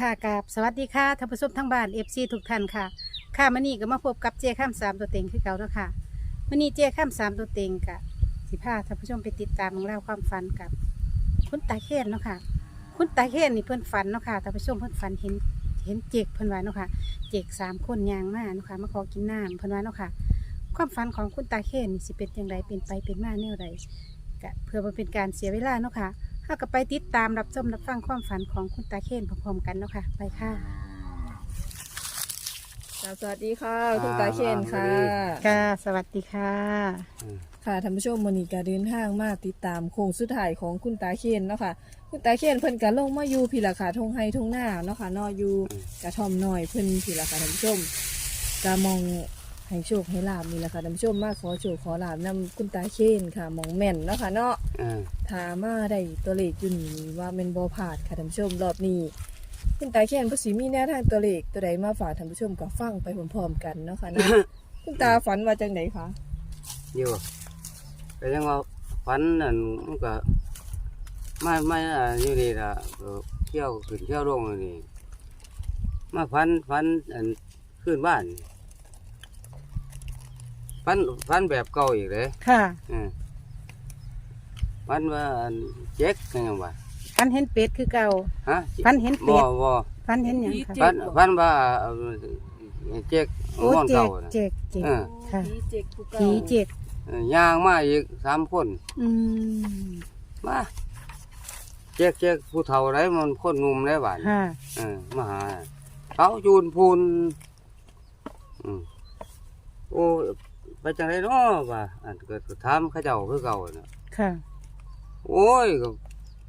ค่ะกับสวัสดีค่ะท่านผู้ชมทั้งบ้านเอฟซีทุกท่านค่ะ ค่ะมื่อนี้ก็มาพบกับเจข้ามสามตัวเต็งคือเก่าแล้วค่ะมื่อนี้เจข้ามสามตัวเต็งกะสิพาท่านผู้ชมไปติดตามเรื่องราความฝันกับ คุณตาเคนเนาะค่ะ คุณตาเคนนี่เพื่อนฝันเนาะค่ะท่านผู้ชมเพื่อนฝันเห็นเห็นเจกเพื่อนว่าเนาะค่ะ เจกสามคนยางมาเนาะค่ะมาขอกินน้ำเพื่อนว่าเนาะค่ะ ความฝันของคุณตาเคนนี่สิเป็นอย่างไรเป็นไปเป็นมาแนวใดกะเพื่อเป็นการเสียเวลาเนาะค่ะ เราก็ไปติดตามรับชมรับฟังความฝันของคุณตาเคนพร้อมๆกันเนาะค่ะ ไปค่ะค่ะสวัสดีค่ะ คุณตาเคนค่ะ ค่ะสวัสดีค่ะ ค่ะท่านผู้ชมวันนี้ก็เดินทางมาติดตามโค้งสุดท้ายของคุณตาเคนเนาะค่ะ คุณตาเคนเพิ่นก็ลงมาอยู่พี่ละค่ะทงไฮทงหน้าเนาะค่ะนออยู่กระท่อมน้อยเพิ่นพี่ละค่ะท่านผู้ชมก็มอง ให้โชคให้ลาบนี่แหละค่ะท่านผู้ชมมาขอโชคขอลาบนำคุณตาเคนค่ะมองแม่นเนาะค่ะเนาะอ่าถามาได้ตัวเลขอยู่นี่ว่าเป็นบ่พลาดค่ะท่านผู้ชมรอบนี้คุณตาเคนภาษีมีแนวทางตัวเลขตัวใดมาฝากท่านผู้ชมก็ฟังไปพร้อมๆกันเนาะค่ะเนาะ คุณตาฝันว่าจังไดคะอยู่ก็ยังว่าฝันนั่นมันก็ไม่ไม่อะอยู่นี่ล่ะเออเที่ยวขึ้นเที่ยวลงอยู่นี่มาฝันฝันอันขึ้นบ้าน ฝันฝันแบบเก่าอีกเลยค่ะ อืมฝันว่าอันเจ๊กกันยังว่าฟันเห็นเป็ดคือเก่า ฮะฝันเห็นเป็บ่ดบ่ฟันเห็นหยังค่ะฝันฝันว่าเอ่อเจ๊กโอ้ม่อนเจเก่ากน่ะ เจกเจกเออ ค่ะ ผีเจ็กผู้เก่าผีเจกเออย่างมาอีกสามคน อืมมาเจ๊กเจ๊กผู้เฒ่าไรมันคนหนุ่มไรบ้านค่ะ เออมาหาเขาจูนพูนอืมโอ้ ไปจังไรเนาะว่าอันเกิดก็ถามเขาเจ้าคือเก่าน่ะค่ะ โอ้ยก็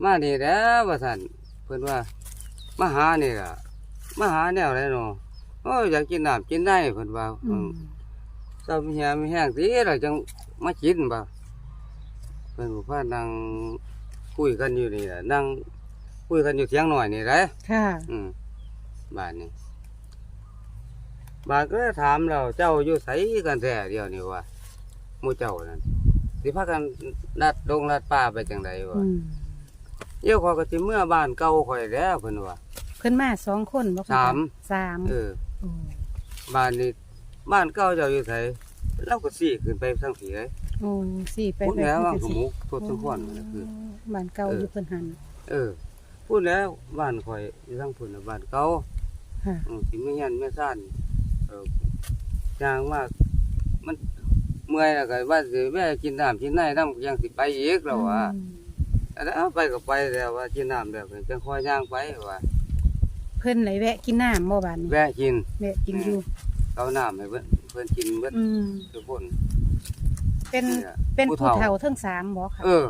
มานี่แหล้วว่าท่านเพิ่นว่ามาหานี่ล่ะมาหาแนวไรเนาะโอ้ยอยากกินน้ำกินได้เพิ่นว่าอืมเจ้ามีแหงมีแห้งสิเราจังมากินบ่เพิ่นบอกว่านั่งคุยกันอยู่นี่ล่ะนั่งคุยกันอยู่เถียงหน่อยนี่แหละค่ะ อืมบ้านนี้ บ้านก็เลยถามเราเจ้าอยู่ไสกันแท้เดียวนี่ว่าหมู่เจ้านั่นสิพากันลัดลงลัดป่าไปจังไดวะอืมเดี๋ยวขอยก็สิเมื่อบ้านเก่าข่อยแล้วเพิ่นว่า เพิ่นมาสองคนบ่คุณตสาม สามเออ โอ้บ้านนี้บ้านเก่าเจ้าอยู่ไสเราก็สิขึ้นไปทางผีเลยโอ้สี่ไปพูดแล้วว่าไปขมุกทดสมควรนั่นคือ บ้านเก่าเออออ ยู่เพิ่นหันเออพูดแล้วบ้านข่อยอยู่ทางพุ่นน่ะบ้านเก่าค่ะอืมสิไม่ยันไม่ซ่านเอ จางมากมันเมื่อยแล้วก็ว่าสิแม่กินน้ำกินได้น้ำยังสิไปอีกแล้วว่าอืมแต่เอาไปก็ไปแล้วว่ากินน้ำแล้วก็จังคอยย่างไปว่าเพิ่นไหลแวะกินน้ำบ่บานนี้แวะกินแวะกินอยู่เอาน้ำให้เพิ่นเพิ่นกินเบิดอืมทุกคนเป็นนี่ล่ะเป็นผู้ผู้เฒ่าเฒ่าเทั้งสามบ่ค่ะเออ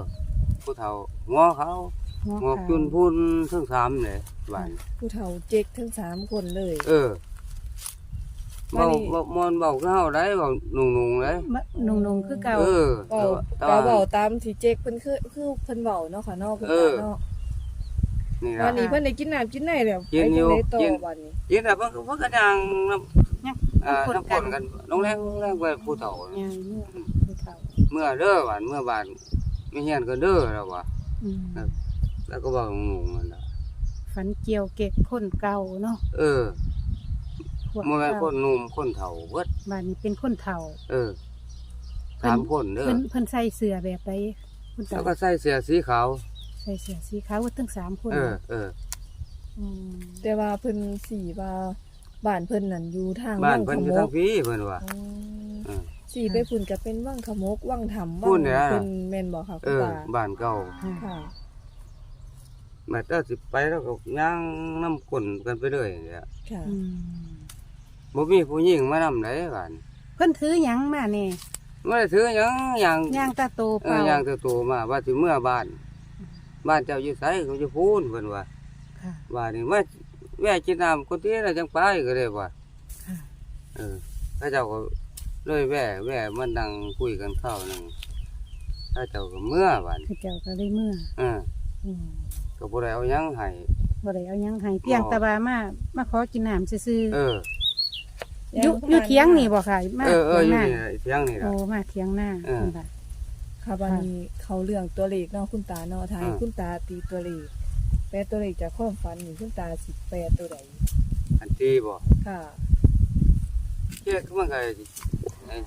ผู้เฒ่างอเขาหัวงอขาวจุนพูนทั้งสามเลยบ้านผู้เฒ่าเจ็กทั้งสามคนเลย เออวั เบานนี้เบามอนเบาเข้าได้เบานุ่งๆเลยมะนุ่งๆคือเก่าเออเบาแต่เบาว่าเบาตามที่เจ็กเพิ่นคือคือเพิ่นเบาเนาะค่ะเนาะคุณเอตาอเนาะนี่วัละนนี้เพิ่นได้กินน้ำกินได้แล้วกินไปอยู่จังไดต่อกินวันนี้กินแต่เพิ่นก็เพิ่นก็ย่างน้ำยังเอ่อน้ำฝนกันลงแรงลงแรงไปผู้เฒ่ายังเมื่อผู้เฒ่าเมื่อเด้อบ้านเมื่อบานไม่เฮียนก็เด้อแล้วว่าอืมแล้วก็บอกงงๆนั่นล่ะฝันเกี่ยวเก็กคนเก่าเนาะเออ พวกบ่แม่นคเก่านหนุ่มคนเฒ่าเบิดบ้านนี้เป็นคนเฒ่าเออสามคนเด้อเพิ่นเพิ่นใส่เสื้อแบบใดคุณตาแล้วก็ใส่เสื้อสีขาว ใส่เสื้อสีขาวทั้งสามคนเออเออมแต่ว่าเพิ่นสีว่าบ้านเพิ่นนั่นอยู่ทางบ้านวัเพิ่นงอยู่ขทางมกพี่เพิ่นว่าอืมเออ สีไปฝุ่นก็เป็นวังขมกวังถ้ำพูวัดงเนี่ยเพิ่นแม่นบ่ค่ะเอคุณอตาบ้านเก่าค่ะค่ะ แม่ถ้าสิไปแล้วก็ย่างน้ำกลนกันไปเลยเนี่ยค่ะ อืม บ่มีผู้หญิงมานำไหนบ้านเพิ่นถือหยังมาแน่ไม่ได้ถือหยังหยังย่างตาโตเอเปล่าอย่างตัวโตมาว่าสิเมื่อบ้าน บ้านเจ้าอยู่ไสเขาจะพูนเพิ่นว่าค่ะว่านี่มาแม่กินน้ำคนที่น่ะจังไปก็ได้ว่าค่ะ เออพระเจ้าก็เลยแว่แว่มันนั่งคุยกันข้าวหนึงพระเจ้าก็เมื่อบ้านคือเจ้าก็ได้เมื่อเอออืมก็บ่ได้เอาหยังให้ บ่ได้เอาหยังให้เพียงแตะบามามาขอกินน้ำซื่อเออๆ อยู่อยู่เถียงนี่บ่ค่ะมาเออเอออยู่ถีนี่งหน้าล่ะเที่ยงนี่ล่ะ โอ้มาเถียงหน้าเออนี่ล่ะ ค่ะวันนี้เขาเรื่องตัวเลขเนาะคุณตาเนาะทายอ่า คุณตาตีตัวเลขแปลตัวเลขจากความฝันนี่คุณตาสิแปลตัวใดอันที่บ่ค่ะเจ๊กมันก็ไอ้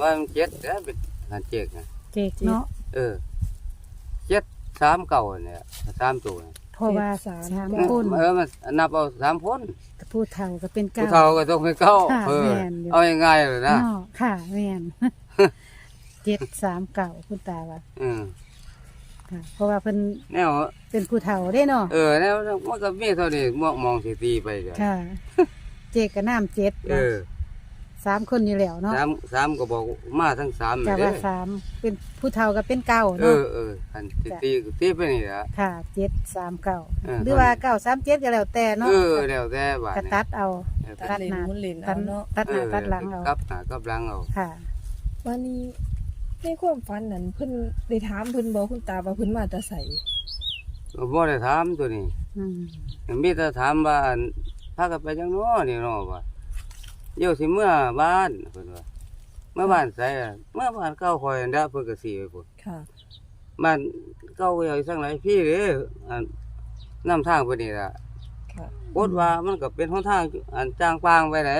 ว่ามันเจ็ดแล้วเป็นอันเจ๊กนะเจ๊กเนาะเออเจ็ดสามเก่าเนี่ยสามตัวเนี่ย เพราะว่าเจ็ดสามสามมันคนเออมันนับเอาสามคนผู้เฒ่าก็เป็นผู้เก้าเฒ่าก็ต้องเป็นเก้าค่ะเออแม่นอยู่เอาง่ายๆเลยนะเนาะค่ะแม่นเจ็ดสามเก่าคุณตาว่าอืมค่ะเพราะว่าเพิ่นแนวเป็นผู้เฒ่าได้เนาะเออแนวมันก็มีเท่านี้มองมองสิตีไปจ้ะค่ะ เจ๊กก็น้ำเจ็ดเออ สามคนอยู่แล้วเนาะสามสามก็บอกมาทั้งสามจะเลยว่าสามเป็นผู้เฒ่าก็เป็นเก้าเอเนาะ อเอออันสิตีก็ตีไปนี่ละ ค่ะเจ็ดสามเก้าเออ หรือว่าเก้าสามเจ็ดก็แล้วแต่เนาะเออแล้วแต่บาดก็เนี่ยตัดเอาเออตัดเลนหมุนเลนตัเอาดเนาะตัดหน้าตัดหลังเอากับหน้ากับหลังเอาค่ะ วันนี้ในความฝันนั้นเพิ่นได้ถามเพิ่นบอกคุณตาว่าเพิ่นมาแต่ไสบ่ได้ถามตัวนี้อืมมีแต่ถามว่าอันพากันไปจังน้อนี่เนาะว่า เดี๋ยวสิเมื่อบ้านเพิ่นว่าเมื่อบ้านไสอะเมื่อบ้านเก่าคอยอันเดะเพิ่นก็สิไปพุ่นค่ะ บ้านเก่าก็อยู่สังหลายพี่เด้ออันนํทางเพิ่นนี่ล่ะค่ะกดว่ามันก็เป็นหนทางอันจางปางไปไหน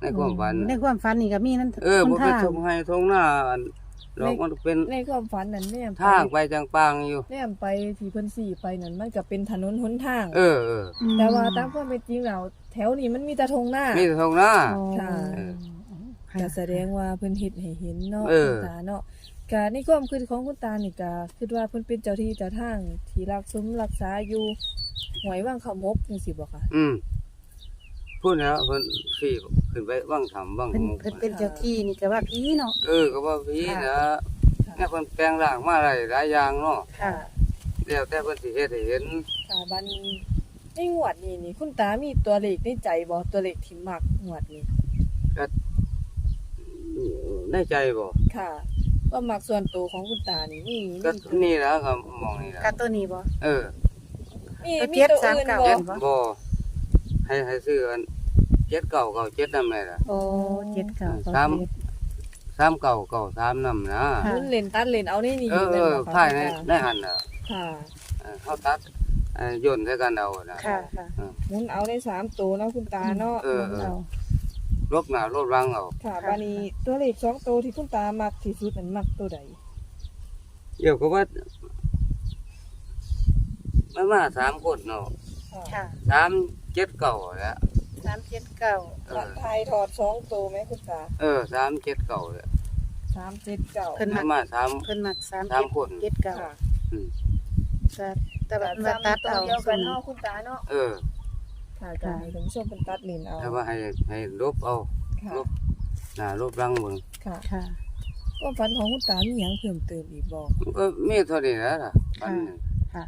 ในความฝันในความฝันนี่ก็มีนั่นเออบ่เป็นทางทงให้ทงหน้าอันดอกมันเป็นในความฝันนั้นแนมไปทางไปจางปางอยู่ แนมไปที่เพิ่นสี่ไปนั่นมันก็เป็นถนนหนทาง เออเอออืมแต่ว่าตามความเป็นจริงแล้วแถ วนี้มันมีแต่ทงหน้า มีแต่ทงหน้าอ๋อค่ะค่ะก็แสดงว่าเพิ่นเฮ็ดให้เห็นเนาะเออ คุณตาเนาะก็ในความคิดของคุณตานี่ก็คิดว่าเพิ่นเป็นเจ้าที่เจ้าทางที่รักสมรักษาอยู่หวยว่างเขามกจังซี่บ่คะอืมพูดแล้วเพิ่นสี่ขึ้นไปว่างทำว่างเพิ่นหมกเพิ่นเป็นเจ้าที่นี่ก็ว่าผีเนาะ เออก็ว่าพี่นะเนี่ยเพิ่นแปลงร่างมาหลายหลายอย่างเนาะค่ะ แล้วแต่เพิ่นสิเฮ็ดให้เห็นค่ะบัดนี้ ในงวดนี้นี่คุณตามีตัวเลขในใจบ่ตัวเลขที่มักงวดนี้ในใจบ่ค่ะว่ามักส่วนตัวของคุณตานี่มีมีก็ตัวนี่แหล้วก็มองนี่แหละกัตัวนี้บ่ เออมีตัวมีเจ็ดตัวสามอื่นเก้า บ่เจ็ดบ่ให้ให้ซื้ออันเจ็ดเก่าเก่าเจ็ดนำแม่ล่ะ โอ้เจ็ดเก้าสามสามเก่าเก่าสามนำนะ ค่ะ หมุนเลนตัดเลนเอาในนี่เออเออแม่นบ่คะถ่ายในคุณในตาหันน่ะค่ะ เออเขาตัด เอ่อโย่นใส่กันเอานะ ค่ะค่ะหมุนเอาในสามตัวเนาะคุณตาเนาะเออเออเอาลบหน้าลบหลังเอาค่ะบานี้ตัวเลขสองตัวที่คุณตามักที่สุดนั้นมักตัวใดเดี๋ยวก็ว่ามันมาสามคนเนาะค่ะสามเจ็ดเก่าแหล้วสามเจ็ดเก้าเออไทยถอดสองตัวไหมคุณตาเออสามเจ็ดเก่าแหละสามเจ็ดเก้าเพิ่นมัมันกมาสาม เพิ่นมักสามสามคน เจ็ดเก้าค่ะอืมแต่ แต่แต่ว่าว่ามาตัตัดดเอาเอาเดียวกันเนาะคุณตาเนาะเออค่ะก็ให้ท่านผู้ชมเป็นตัดเลนเอาแต่ว่าให้ให้ลบเอาค่ะลบหน้าลบหลังเบิ่งค่ะค่ะ ความฝันของคุณตามีหยังเพิ่มเติมอีกบ่มันก็มีเท่านี้แหล้วล่ะปันหนึ่งค่ะ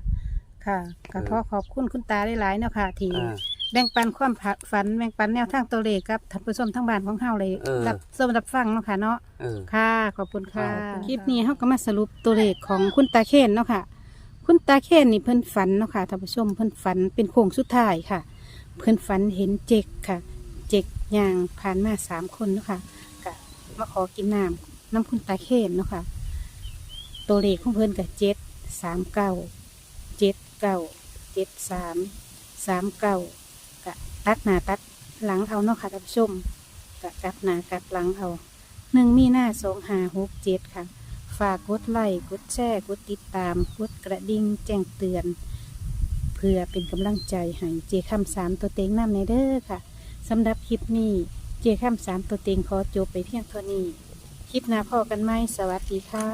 ค่ะก็ขอขอบคุณคุณตาหลายๆเนาะค่ะที่อ่า แบ่งปันความฝันแบ่งปันแนวทางตัวเลขกับท่านผู้ชมทั้งบ้านของเฮาเลยเออ รับชมรับฟังเนาะค่ะเนาะ เออ ค่ะ ขอบคุณค่ะขอบคุณค่ะคลิปนี้เขาก็มาสรุปตัวเลขของคุณตาเคนเนาะค่ะ คุณตาเคนนี่เพิ่นฝันเนาะค่ะท่านผู้ชมเพิ่นฝันเป็นโค้งสุดท้ายค่ะ เพิ่นฝันเห็นเจกค่ะ เจกย่างผ่านมาสามคนเนาะค่ะก็มาขอกินน้ำน้ำคุณตาเคนเนาะค่ะตัวเลขของเพิ่นกับเจ็ดสามเก้าเจ็ดเก้าเจ็ดสามสามเก้ากะตัดหน้าตัดหลังเอาเนาะค่ะท่านผู้ชมกะกลับหน้ากลับหลังเอาหนึ่งมีหน้าสองหาหกเจ็ดค่ะ ฝากกดไลค์กดแชร์กดติดตามกดกระดิ่งแจ้งเตือน เพื่อเป็นกำลังใจให้เจคำสามตัวเต็งน้ำในเด้อค่ะสำหรับคลิปนี้เจคำสามตัวเต็งขอจบไปเพียงเท่านี้ คลิปหน้าพอกันไหมสวัสดีค่ะ